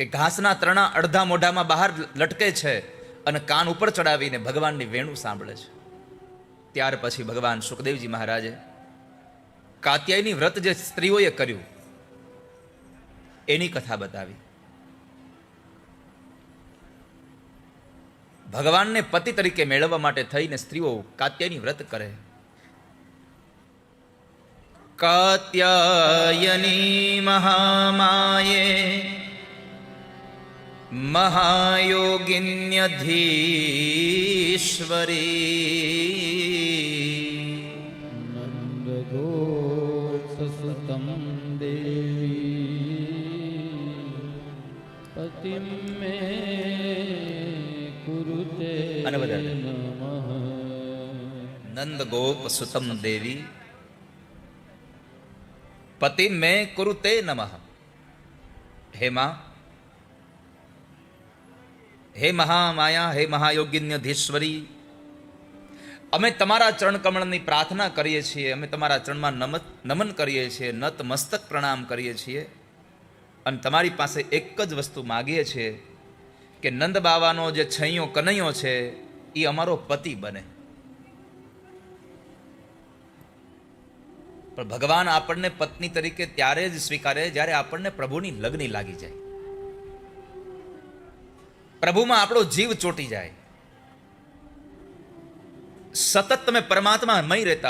કે ઘાસના ત્રણા અડધા મોઢામાં બહાર લટકે છે અને કાન ઉપર ચડાવીને ભગવાનની વેણું સાંભળે છે. ત્યાર પછી ભગવાન સુખદેવજી મહારાજે કાત્યાયની વ્રત જે સ્ત્રીઓએ કર્યું, એની કથા બતાવી. ભગવાનને પતિ તરીકે મેળવવા માટે થઈને સ્ત્રીઓ કાત્યાયની વ્રત કરે. કાત્યાયની મહામાયે મહાયોગિન્યધીશ્વરી નંદગોસુતમ દેવી પતિમ મે કુરુતે નંદગોપ સુતમ દેવી પતિ મેં કુરુતે નમઃ હે માં હે મહામાયા, હે મહાયોગિન્યધીશ્વરી. અમે તમારા ચરણ કમળની પ્રાર્થના કરીએ છીએ, અમે તમારા ચરણમાં નમત નમન કરીએ છીએ, નત મસ્તક પ્રણામ કરીએ છીએ. અને તમારી પાસે એક જ વસ્તુ માગીએ છીએ કે નંદ બાવાનો જે છૈયો, કનૈયો છે એ અમારો પતિ બને. પણ ભગવાન આપણને પત્ની તરીકે ત્યારે જ સ્વીકારે જ્યારે આપણને પ્રભુની લગ્ન લાગી જાય. પ્રભુમાં આપણો જીવ ચોટી જાય. સતત તમે પરમાત્મા મય રહેતા